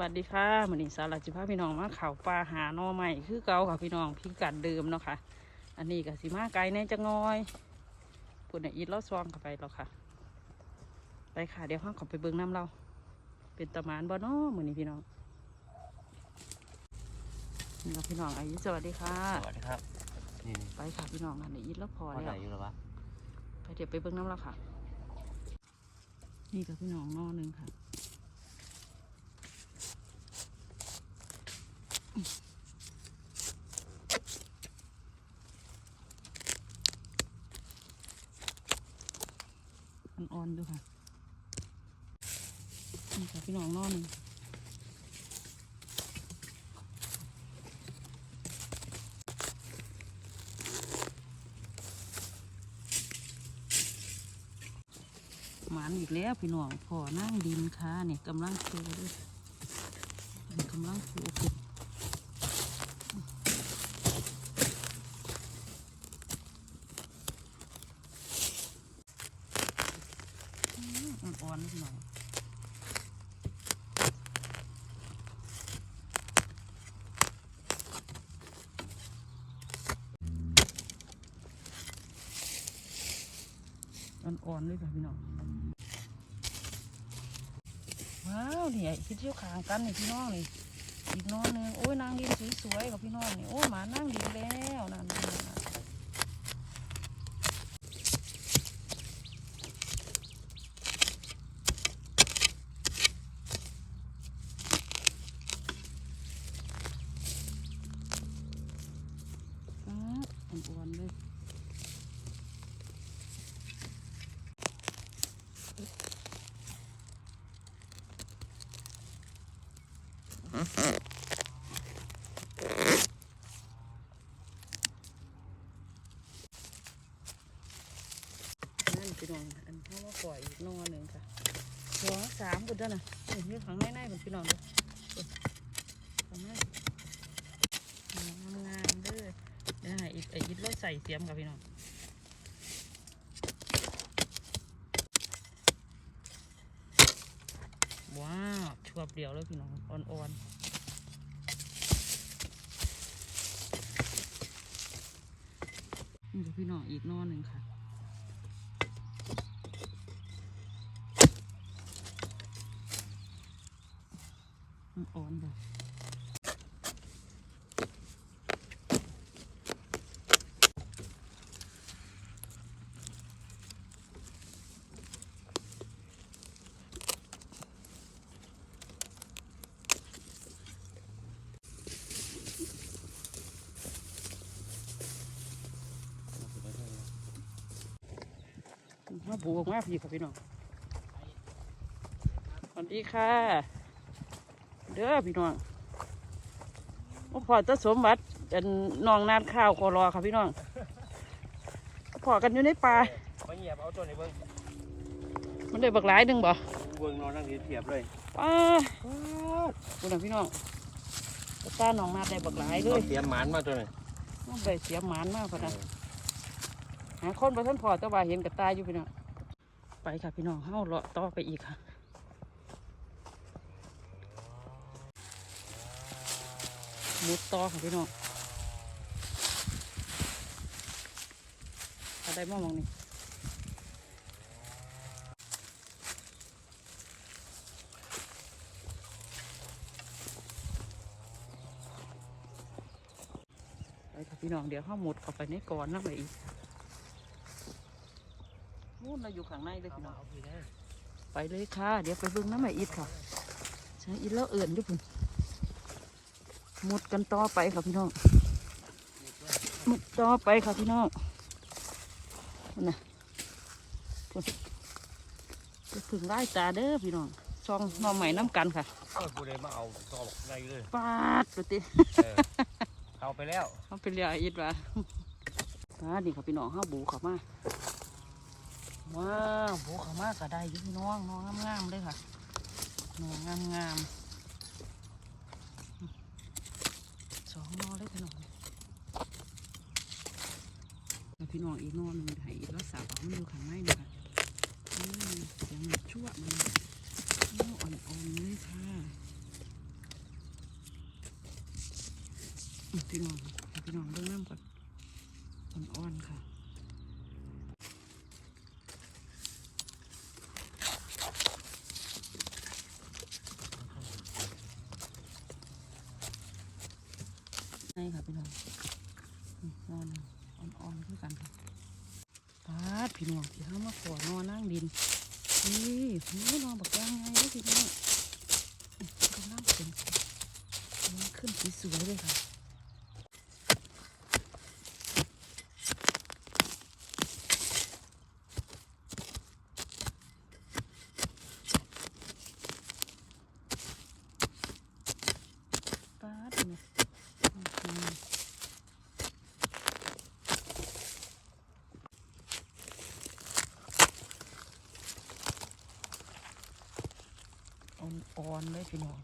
วัสดีค่ะมันนี้สาวหลักจิพาพี่น้องมาเขาปลาหาหน่อใหม่คือเก่าค่ะพี่น้องพิกัดเดิมเนาะค่ะ อันนี้ก็สิมาไกลแน่จะงอยปุ่นน่ะอีทลอดซองเข้าไปแล้วค่ะ ไปค่ะ เดี๋ยวห้องขอไปเบิ้งน้ำเรา เป็นตะหมานบ่เนาะมือนี้พี่น้องนี่ค่ะพี่น้องอายุสวัสดีค่ะ สวัสดีครับ นี่ไปค่ะพี่น้องอันนี้อีทแล้วพอพ่อไหนแล้วอยู่หรอวะไปเดี๋ยวไปเบิ้งน้ำเราค่ะ นี่กับพี่น้องนอหนึ่งค่ะ อ่อนๆดูค่ะ นี่ค่ะพี่น้องนอหนึ่งหมานอีกแล้วพี่น้องพอนั่งดินค่ะเนี่ยกำลังโชว์ด้วยมันกำลังโชว์ขึ้นอืมอ่อนๆนิดหน่อย อ่อนๆเลยค่ะพี่น้องว้าวนี่ไอ้คิดเที่ยวขางกันนี่พี่น้องนี่อีกน้องหนึงโอ้ยนางดินสวยๆกับพี่น้องนี่โอ้ยหมานั่งดินแล้วนั่นนั่นนั่นป๊าดอ่อนๆเลย นั่นพี่น้องอันเข้ามาปล่อยอีกนองหนึ่งค่ะหัวสามคนเด้อน่ะเห็นอยู่ข้างในในคนพี่น้องด้อเด้อข้างในงามๆเด้อเดี๋ยวให้อีกอ้อีกรถใส่เสียมกับพี่น้อง ว้ อบเดียวเลยพี่น้องอ่อนๆนี่กับพี่น้องอีกนอหนึ่งค่ะ อ่อนแบบ มาบูออกมาพี่ค่ะพี่น้องสวัสดีค่ะ เด้อพี่น้องโอ้พอจะสมบัติเป็นน้องนานข้าวคอรอค่ะพี่น้องพอกันอยู่ในป่ามาเหยียบเอาตัวในเบิ้งมันได้บักหลายหนึ่งบ่เบิ้งนอนนั่งเทียบเลยป้าคุณน่ะพี่น้องตาตาหนองนาได้บักหลายเลเอายเสียมหมานมาตัวหนึงน้องได้เสียหมานมากพอนะหาคนไปท่านพอแต่ว่าเห็นกับตาอยู่พี่น้อง ไปค่ะพี่น้องเฮาเลาะต่อไปอีกค่ะมุดต่อค่ะพี่น้องอะไรบ้างมองนี่ไปค่ะพี่น้องเดี๋ยวเฮาหมดเข้าไปในก่อนนะไปอีก นู่นเราอยู่ข้างในเลยพี่น้องเอาไปได้ไปเลยค่ะ เดี๋ยวไปเบิ่งน้ำใหม่อีกค่ะใช้อีกแล้วเอื่นด้วยพุ่นหมดกันต่อไปค่ะพี่น้องหมดต่อไปค่ะพี่น้องนั่นนะพุ่นจะถึงไล่ตาเด้อพี่น้องซองหน่อใหม่น้ำกันค่ะเออกูเลยมาเอาตอกได้เลยปาดปติเออเข้าไปแล้วเขาเป็นเรียอีดว่ะอ่านี่ค่ะพี่น้องห้าบูเขามา ว้าวโบขามากก็ได้ยุ่น้องน้องงามๆเลยค่ะน้องงามๆสองนอเลยพี่น้องพี่น้องอีกนอนึงให้อีกแล้วสาวมันอยู่ข้างในนะคะเสีงชั่วมันอ่อนๆเลยค่ะพี่น้องพี่น้องดู พี่น้องที่เขามาขอนอนนั่งดินนี่หูนอนบักย่างไงเด้อพี่น้องนี่กำลังเป็นกำลังขึ้นสวยเลยค่ะ ปาดเนี่ยอื้อหือ อยพี่น้อง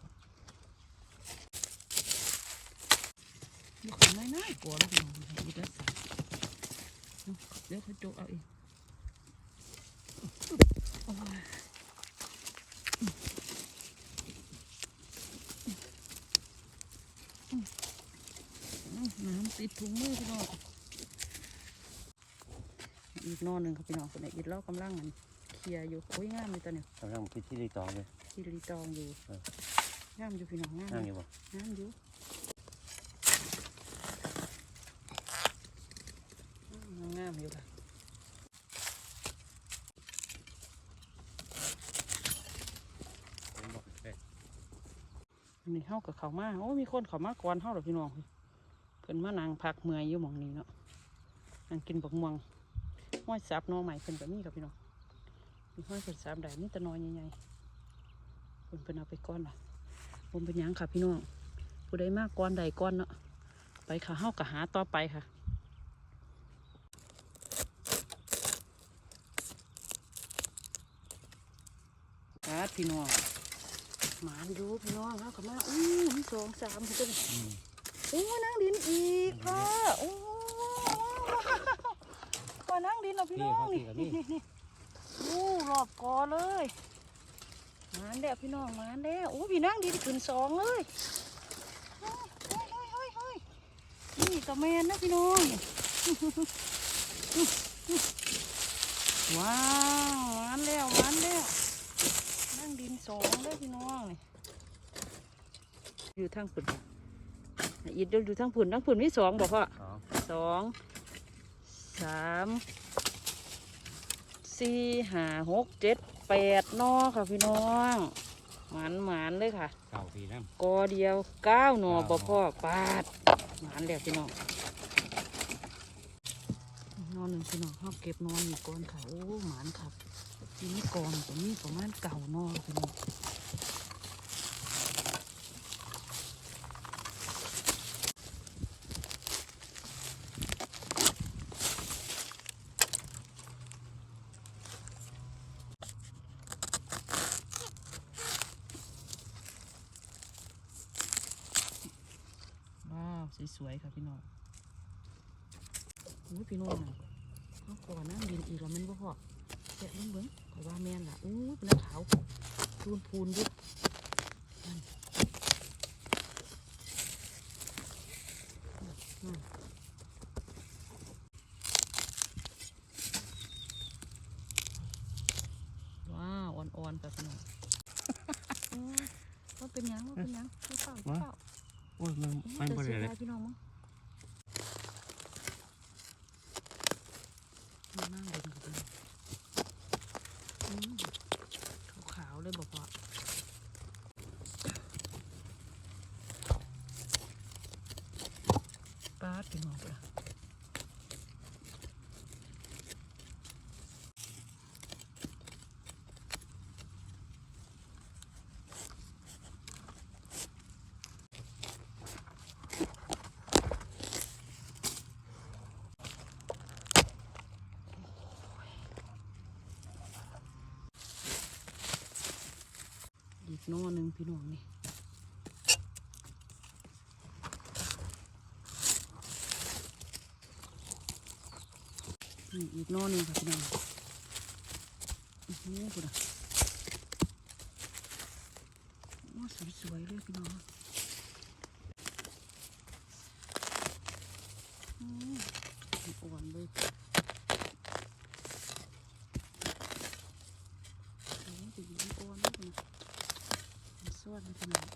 นี่ของไม่น่ากลัวแล้วพี่น้องให้อีกแล้วสเดี๋ยวเขาโจกเอาเองน้ำติดถุงมือพี่น้องอีกนอนหนึ่งครับพี่น้องคนไหนอีกแล้วกำลังมันเคลียอยู่โอ้ยงามเลยตอนนี้กำลังคิดที่รีตองเลย ที่รีตองอยู่เออ งามอยู่พี่น้องงามนั่งอยู่บ่งามอยู่อืมงามอยู่ค่ะผมบอกเอ้ยอันนี้เฮากับเขามาโอ้มีคนเขามาก่อนเฮาหรอพี่น้องเพิ่นมานั่งพักเมื่อยอยู่หมองนี้เนาะนั่งกินบักม่วงห้อยซับหนอใหม่เพิ่นก็มีกับพี่น้องมีห้อยเพิ่นซับได้มีแต่หนอใหญ่ๆ เพิ่นเพิ่นเอาไปก้อนล่ะผมเป็นหยังค่ะพี่น้อง ผู้ใดมากก้อนใดก้อนเนาะ ไปค่ะเฮากับหาต่อไปค่ะหาพี่น้องหมานอยู่พี่น้องเขากับมาอู้มีสองสามพี่ต้นอืมโอ้นั่งดินอีกค่ะโอ้มานั่งดินเหรอพี่น้องนี่นี่นี่นี่โอ้รอบกอเลยห มานแล้วพี่น้องหมานแล้วโอ้พี่นั่งดินขึ้นสองเลยเฮ้ยเฮ้ยเฮ้ยเฮ้ยเฮ้ยนี่กระแมนนะพี่น้องว้าวหมานแล้วหมานแล้วนั่งดินสองเลยพี่น้องนี่อยู่ทางผุนอีดอยู่ทางผุนทางผุนมีสองบอกพ่อสองสองสามสี่ห้าหกเจ็ด แปดนอค่ะพี่น้องหมานหมานเลยค่ะเก่าปีน้กอเดียวเก้าหนอเก้าบ่หน่อพ่อปาดหมานแล้วพี่น้องนอนหนึ่งพี่น้องเขาเก็บนอนอยู่ก่อนค่ะโอ้หมานครับทีนี้กองตรงนี้ประมาณเก่านอพี่น้อง ว้าว สวยค่ะพี่น้องอุ้ยพี่น้องนะเขาก่อนนั่งดินอีกแล้วมันบ่พอแกะเบิ้งเบิ้งขอยว่าแม่นล่ะอู้ยเป็นขาวพูนพูนๆอยุบว้าวอ่อนๆค่ะพี่น้องโอ้ยว่าเป็นยังว่าเป็น โอ้ยมันมันแต่บ่เสีได้ยเลยดายพี่น้องมั้งมานั่งเล่นกันเลยอืมขาวๆเลยบอกว่าป้าดพี่น้องปะอีกห น้อหนึ่งพี่น้องนี่นี่อีกน้อหนึ่งค่ะพี่น้องโอ้โหคุณอะโอ้สวยๆเลยพี่น้องอืมอ่อนเลยโอ้ยดีอ่อนเลยพี่น้อง สวัสดีพี่น้อง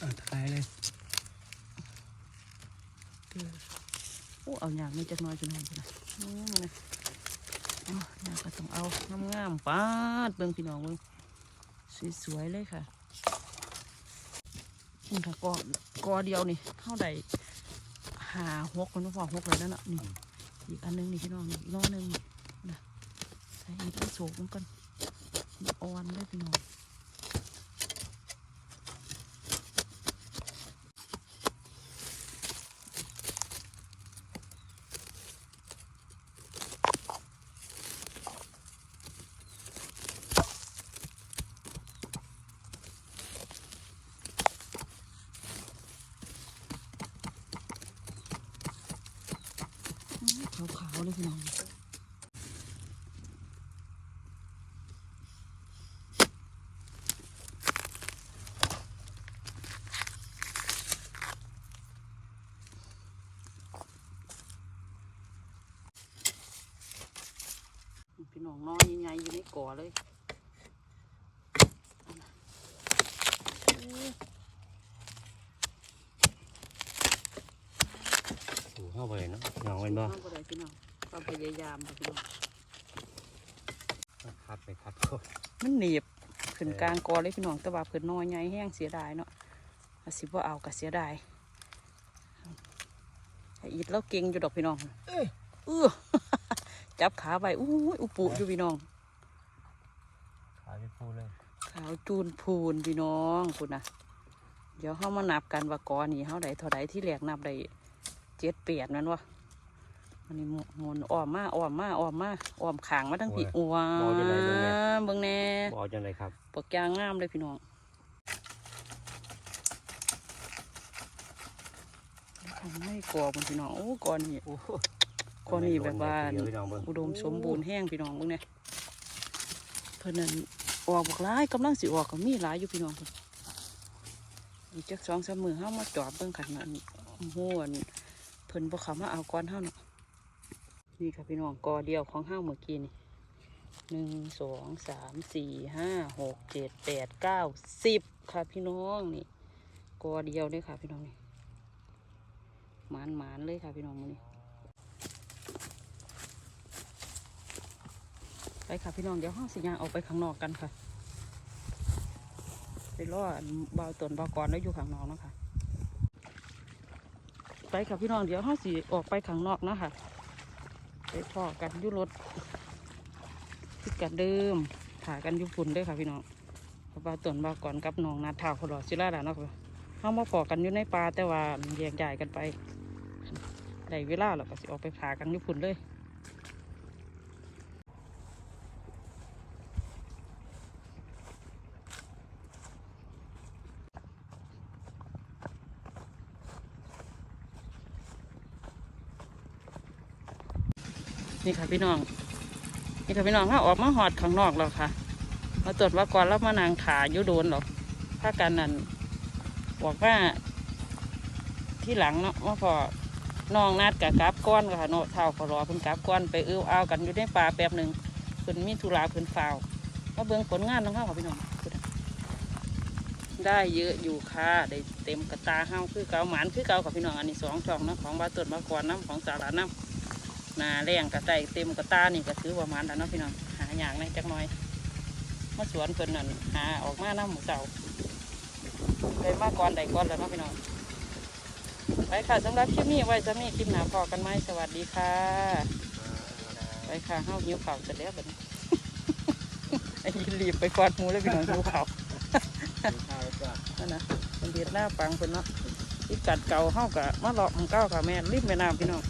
อะถ่ายเลย โอ้ เอาอย่างนี้จักหน้อยจังหน่อยพุ่นนะโอ้มันนะเอาอย่างก็ต้องเอางามๆปาดเบิ่งพี่น้องเบิ่งสวยๆเลยค่ะนี่ค่ะกอกอเดียวนี่เท่าใดหาหกคนพอหกเลยนั่นน่ะนี่อีกอันหนึงนี่พี่น้องนี่อีกน้อหนึงนี่นะใส่อีกโศกมันกันอ่อนเลยพี่น้อง ขาวขาวๆเลยพี่น้อง พี่น้องน้อยใหญ่ๆอยู่ในก่อเลยสู่เข้าไปเนาะเงาเป็นบ่น้องบ่ได้พี่น้องความพยายามค่ะพี่น้องคัดไปคัดโคตรมันหนีบขึ้นกลางกอเลยพี่น้องแต่ว่าเพิ่นน้อยใหญ่แห้งเสียดายเนาะอาสิบ่เอาก็เสียดายไอ้อีดเราเก่งอยู่ดอกพี่น้องเออ จับขาไปอู้ยอุปุอยู่พี่น้อง ขาพี่พูดเลย ขาวจูนพูนพี่น้องคุณนะเดี๋ยวเฮามานับกันว่ากอนี่เฮาได้เท่าใดที่แรกนับได้เจ็ดเปียดนั่นวะอันนี้หมุนอ้อมมาอ้อมมาอ้อมมาอ้อมขางมาทั้งพี่อ้วเบิ่งแน่บอกจังไรครับปกยางงามเลยพี่น้องทำให้กอบนพี่น้องโอ้กอนี่โอ้โห กอนี่แบบว่านอุดมสมบูรณ์แห้งพี่น้องเบิ่งเนี่ยเพิ่นนั่นออกบักหลายกำลังสิออกก็มีหลายอยู่พี่น้องอีกจักสองสามมือเฮามาจอบเบิ่งกันนั่นหอันเพิ่นบ่เขามาเอาก้อนเฮาเนาะนี่ค่ะพี่น้องกอเดียวของเฮาเมื่อกี้นี่หนึ่งสองสามสี่ห้าหกเจ็ดแปดเก้าสิบค่ะพี่น้องนี่กอเดียวเลยค่ะพี่น้องนี่หมานหมานเลยค่ะพี่น้องมือนี้ ไปค่ะพี่น้องเดี๋ยวห้องสิยางออกไปข้างนอกกันค่ะ ไปรออันเบาตนเบากรแล้วอยู่ข้างนอกนะคะไปค่ะพี่น้องเดี๋ยวห้องสิออกไปข้างนอกนะค่ะไปพ่อกันยุรถที่กันเดิมถ่ากันยุฝุ่นเด้วยค่ะพี่น้องเบาตนเบากรกับน้องนาดเท้าพลอศิลาดาเนาะค่ะห้องมาพอกันอยู่ในป่าแต่ว่าแยกย้ายกันไปได้เวลาแล้วก็สิออกไปผ่ากันยุฝุ่นเลย นี่ค่ะพี่น้อง นี่ค่ะพี่น้องถ้าออกมาหอดข้างนอกแล้วค่ะ มาตรวจว่าก่อนแล้วมานางขายู่โดนหรอกถ้ากันนั่นบอกว่าที่หลังเนาะว่าพอน้องนัดกับกราบก้อนค่ะเนาะเท่าขอรอเพิ่นกราบก้อนไปเอื้อเอากันอยู่ในป่าแป๊บหนึ่งเพิ่นมีธุระเพิ่นฝ่าวมาเบิ่งผลงานของเขาค่ะพี่น้องได้เยอะอยู่ค่ะได้เต็มกระตาเฮาคือเกาหมานคือเกากับพี่น้องอันนี้สองช่องนะของบาตรวจมาก่อนน้ำของสาราน้ำ นาแรงกระไดเต็มกระตานี่ก็ถือว่ามันแล้วเนาะพี่น้องหาอย่างในจักหน่อยมาสวนเพิ่นนั่นหาออกมาน้ำหมูเสาได้มาก่อนได้ก่อนแล้วเนาะพี่น้องไปค่ะสำหรับคลิปนี้ไว้จะมีคลิปหนาพอกันไหมสวัสดีค่ะไปค่ะเฮาหิวข่าวเสร็จแล้วแบบนี้ไอ้รีบไปกอดหมูเลยพี่น้องหิวข่าวนั่นนะเป็นเดียดหน้าปังเพิ่นเนาะที่กัดเก่าเฮากะมาหลอกของเก้าค่ะแม่รีบแม่น้ำพี่น้อง